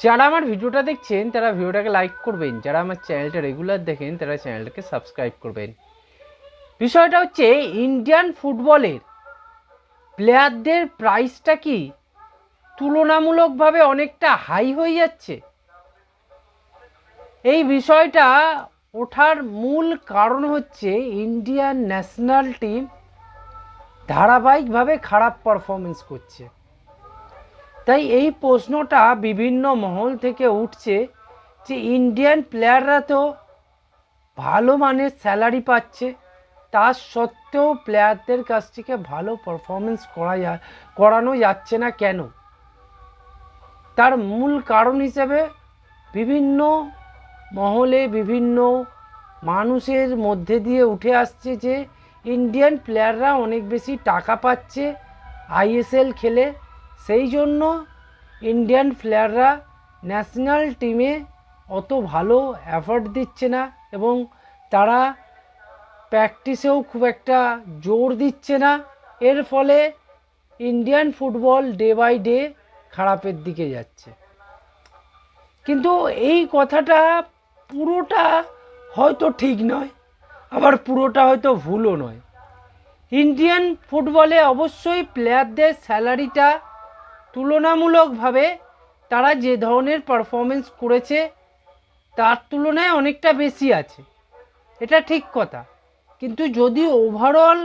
যারা আমার ভিডিওটা দেখছেন, তারা ভিডিওটাকে লাইক করবেন। যারা আমার চ্যানেলটা রেগুলার দেখেন, তারা চ্যানেলটাকে সাবস্ক্রাইব করবেন। বিষয়টা হচ্ছে ইন্ডিয়ান ফুটবলের প্লেয়ারদের প্রাইসটা কি তুলনামূলকভাবে অনেকটা হাই হয়ে যাচ্ছে? এই বিষয়টা ওঠার মূল কারণ হচ্ছে ইন্ডিয়ান ন্যাশনাল টিম ধারাবাহিকভাবে খারাপ পারফরমেন্স করছে। তাই এই প্রশ্নটা বিভিন্ন মহল থেকে উঠছে যে ইন্ডিয়ান প্লেয়াররা তো ভালো মানের স্যালারি পাচ্ছে। তা সত্ত্বেও প্লেয়ারদের কাছ থেকে ভালো পারফরমেন্স করা যা, করানো যাচ্ছে না কেন? তার মূল কারণ হিসেবে বিভিন্ন মহলে বিভিন্ন মানুষের মধ্যে দিয়ে উঠে আসছে যে ইন্ডিয়ান প্লেয়াররা অনেক বেশি টাকা পাচ্ছে আইএসএল খেলে। সেই জন্য ইন্ডিয়ান প্লেয়াররা ন্যাশনাল টিমে অত ভালো এফর্ট দিচ্ছে না এবং তারা প্র্যাকটিসেও খুব একটা জোর দিচ্ছে না। এর ফলে Indian football day by day খারাপের দিকে যাচ্ছে। কিন্তু এই কথাটা পুরোটা হয়তো ঠিক নয়, আবার পুরোটা হয়তো ভুলও নয়। ইন্ডিয়ান ফুটবলে অবশ্যই প্লেয়ারদের স্যালারিটা তুলনামূলকভাবে তারা যে ধরনের পারফরমেন্স করেছে, তার তুলনায় অনেকটা বেশি আছে। এটা ঠিক কথা। কিন্তু যদি ওভারঅল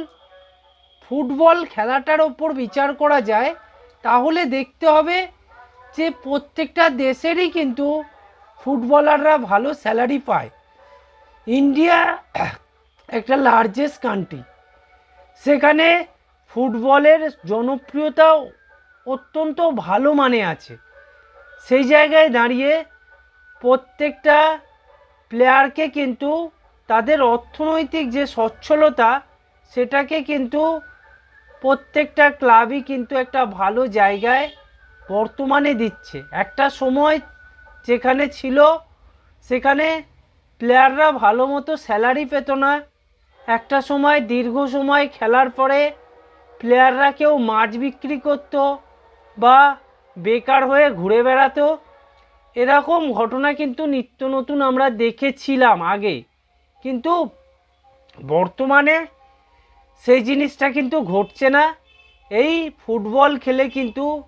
ফুটবল খেলাটার ওপর বিচার করা যায়, তাহলে দেখতে হবে যে প্রত্যেকটা দেশেরই কিন্তু ফুটবলাররা ভালো স্যালারি পায়। ইন্ডিয়া একটা লার্জেস্ট কান্ট্রি সেখানে ফুটবলের জনপ্রিয়তা অত্যন্ত ভালো মানে আছে। সেই জায়গায় দাঁড়িয়ে প্রত্যেকটা প্লেয়ারকে কিন্তু তাদের অর্থনৈতিক যে সচ্ছলতা, সেটাকে কিন্তু প্রত্যেকটা ক্লাবই কিন্তু একটা ভালো জায়গায় বর্তমানে দিচ্ছে। একটা সময় যেখানে ছিল, সেখানে প্লেয়াররা ভালো মতো স্যালারি পেত না। একটা সময় দীর্ঘ সময় খেলার পরে প্লেয়াররা কেউ মাছ বিক্রি করতো। বা বেকার হয়ে ঘুরে বেড়াতো এরকম ঘটনা কিন্তু নিত্য নতুন আমরা দেখেছিলাম আগে। কিন্তু বর্তমানে সেই জিনিসটা কিন্তু ঘটছে না। এই ফুটবল খেলে কিন্তু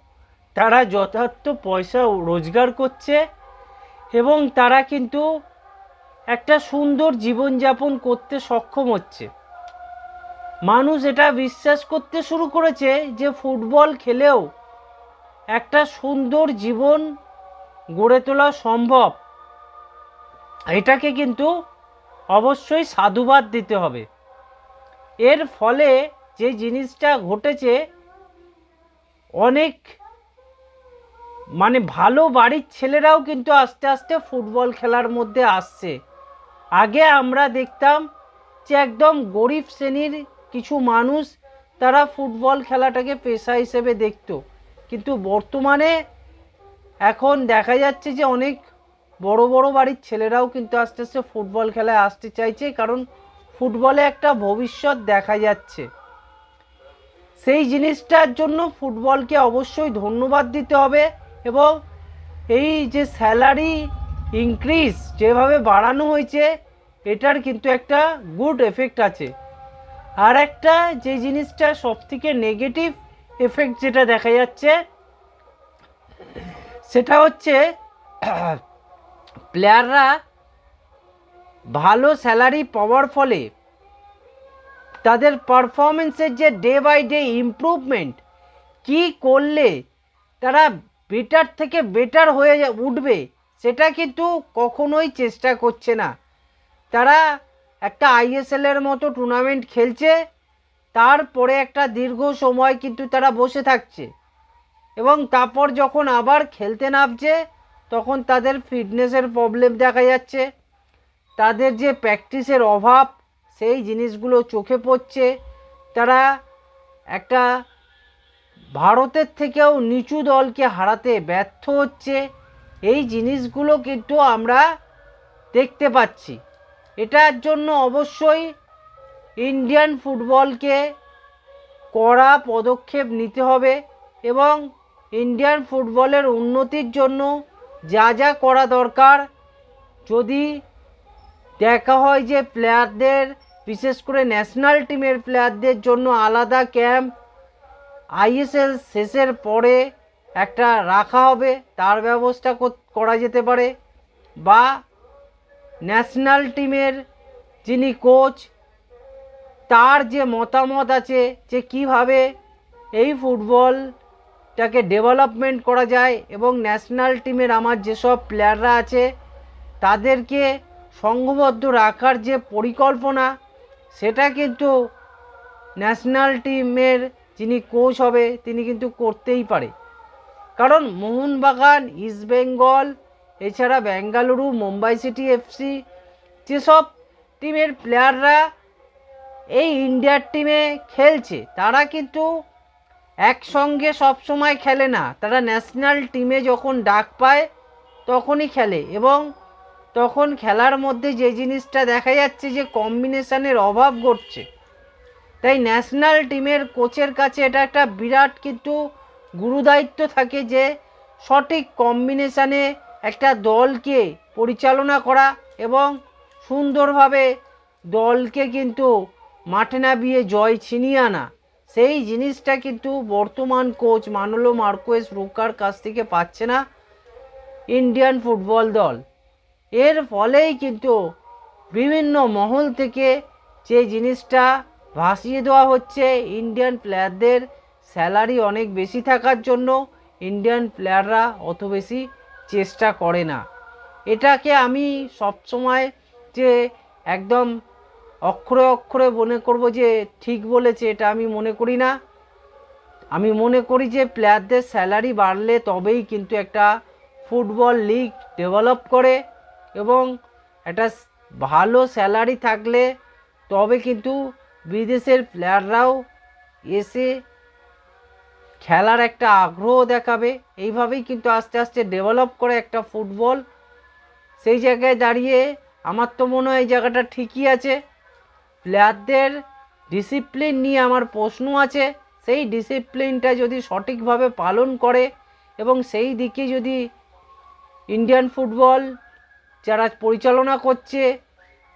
তারা যথার্থ পয়সা রোজগার করছে এবং তারা কিন্তু একটা সুন্দর জীবনযাপন করতে সক্ষম হচ্ছে। মানুষ এটা বিশ্বাস করতে শুরু করেছে যে ফুটবল খেলেও একটা সুন্দর জীবন গড়ে তোলা সম্ভব। এটাকে কিন্তু অবশ্যই সাধুবাদ দিতে হবে। এর ফলে যে জিনিসটা ঘটেছে, অনেক মানে ভালো বাড়ির ছেলেরাও কিন্তু আস্তে আস্তে ফুটবল খেলার মধ্যে আসছে। আগে আমরা দেখতাম যে একদম গরিব শ্রেণির কিছু মানুষ তারা ফুটবল খেলাটাকে পেশা হিসেবে দেখতো। কিন্তু বর্তমানে এখন দেখা যাচ্ছে যে অনেক বড় বড় বাড়ির ছেলেরাও কিন্তু আস্তে আস্তে ফুটবল খেলায় আসতে চাইছে, কারণ ফুটবলে একটা ভবিষ্যৎ দেখা যাচ্ছে। সেই জিনিসটার জন্য ফুটবলকে অবশ্যই ধন্যবাদ দিতে হবে এবং এই যে স্যালারি ইনক্রিজ যেভাবে বাড়ানো হয়েছে, এটার কিন্তু একটা গুড এফেক্ট আছে। আর একটা যে জিনিসটা সবথেকে নেগেটিভ এফেক্ট যেটা দেখা যাচ্ছে, সেটা হচ্ছে প্লেয়াররা ভালো স্যালারি পাওয়ার ফলে তাদের পারফরমেন্সের যে ডে বাই ডে ইমপ্রুভমেন্ট কি করলে তারা বেটার থেকে বেটার হয়ে উঠবে, সেটা কিন্তু কখনোই চেষ্টা করছে না। তারা একটা আইএসএলের মতো টুর্নামেন্ট খেলছে তারপরে একটা দীর্ঘ সময় কিন্তু তারা বসে থাকছে। এবং তারপর যখন আবার খেলতে নামছে, তখন তাদের ফিটনেসের প্রবলেম দেখা যাচ্ছে। তাদের যে প্র্যাকটিসের অভাব, সেই জিনিসগুলো চোখে পড়ছে। তারা একটা ভারতের থেকেও নিচু দলকে হারাতে ব্যর্থ হচ্ছে। এই জিনিসগুলো কিন্তু আমরা দেখতে পাচ্ছি। এটার জন্য অবশ্যই ইন্ডিয়ান ফুটবলকে কড়া পদক্ষেপ নিতে হবে এবং ইন্ডিয়ান ফুটবলের উন্নতির জন্য যা যা করা দরকার। যদি দেখা হয় যে প্লেয়ারদের বিশেষ করে ন্যাশনাল টিমের প্লেয়ারদের জন্য আলাদা ক্যাম্প আইএসএল শেষের পরে একটা রাখা হবে, তার ব্যবস্থা করা যেতে পারে। বা ন্যাশনাল টিমের যিনি কোচ তার যে মতামত আছে, যে কীভাবে এই ফুটবলটাকে ডেভেলপমেন্ট করা যায় এবং ন্যাশনাল টিমের আমার যেসব প্লেয়াররা আছে, তাদেরকে সংঘবদ্ধ রাখার যে পরিকল্পনা, সেটা কিন্তু ন্যাশনাল টিমের যিনি কোচ হবে, তিনি কিন্তু করতেই পারে। কারণ মোহনবাগান ইস্টবেঙ্গল এছাড়া বেঙ্গালুরু, মুম্বাই সিটি এফসি যেসব টিমের প্লেয়াররা এই ইন্ডিয়ার টিমে খেলছে। তারা কিন্তু একসঙ্গে সবসময় খেলে না। তারা ন্যাশনাল টিমে যখন ডাক পায়, তখনই খেলে এবং তখন খেলার মধ্যে যে জিনিসটা দেখা যাচ্ছে যে কম্বিনেশনের অভাব ঘটছে। তাই ন্যাশনাল টিমের কোচের কাছে এটা একটা বিরাট কিন্তু গুরুদায়িত্ব থাকে যে সঠিক কম্বিনেশানে একটা দলকে পরিচালনা করা এবং সুন্দরভাবে দলকে কিন্তু মাঠে নামিয়ে জয় ছিনিয়ে আনা। সেই জিনিসটা কিন্তু বর্তমান কোচ মানলো মার্কোয়েস রুকার কাছ থেকে পাচ্ছে না ইন্ডিয়ান ফুটবল দল। এর ফলেই কিন্তু বিভিন্ন মহল থেকে যে জিনিসটা ভাসিয়ে দেওয়া হচ্ছে, ইন্ডিয়ান প্লেয়ারদের স্যালারি অনেক বেশি থাকার জন্য ইন্ডিয়ান প্লেয়াররা অত বেশি চেষ্টা করে না। এটাকে আমি সবসময় যে একদম অক্ষরে অক্ষরে মনে করব যে ঠিক বলেছে, এটা আমি মনে করি না। আমি মনে করি যে প্লেয়ারদের স্যালারি বাড়লে তবেই কিন্তু একটা ফুটবল লিগ ডেভেলপ করে এবং একটা ভালো স্যালারি থাকলে তবে কিন্তু বিদেশের প্লেয়াররাও এসে খেলার একটা আগ্রহ দেখাবে। এইভাবেই কিন্তু আস্তে আস্তে ডেভেলপ করে একটা ফুটবল সেই জায়গায় দাঁড়িয়ে আমার তো মনে হয় এই জায়গাটা ঠিকই আছে। প্লেয়ারদের ডিসিপ্লিন নিয়ে আমার প্রশ্ন আছে। সেই ডিসিপ্লিনটা যদি সঠিকভাবে পালন করে এবং সেই দিকে যদি ইন্ডিয়ান ফুটবল যারা পরিচালনা করছে,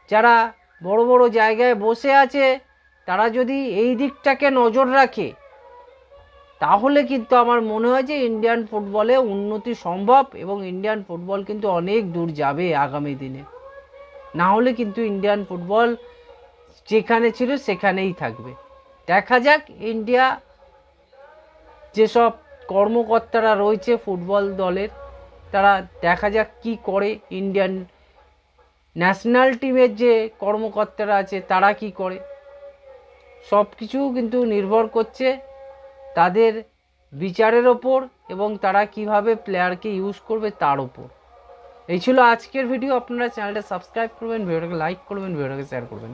যারা বড় বড় জায়গায় বসে আছে, তারা যদি এই দিকটাকে নজর রাখে, তাহলে কিন্তু আমার মনে হয় যে ইন্ডিয়ান ফুটবলে উন্নতি সম্ভব এবং ইন্ডিয়ান ফুটবল কিন্তু অনেক দূর যাবে আগামী দিনে। না হলে কিন্তু ইন্ডিয়ান ফুটবল যেখানে ছিল সেখানেই থাকবে। দেখা যাক, ইন্ডিয়া যেসব কর্মকর্তারা রয়েছে ফুটবল দলের, তারা দেখা যাক কি করে ইন্ডিয়ান ন্যাশনাল টিমের যে কর্মকর্তারা আছে, তারা কি করে। সব কিছু কিন্তু নির্ভর করছে তাদের বিচারের ওপর এবং তারা কীভাবে প্লেয়ারকে ইউজ করবে তার ওপর। এই ছিল আজকের ভিডিও আপনারা চ্যানেলটা সাবস্ক্রাইব করবেন ভিডিওটাকে লাইক করবেন ভিডিওটাকে শেয়ার করবেন।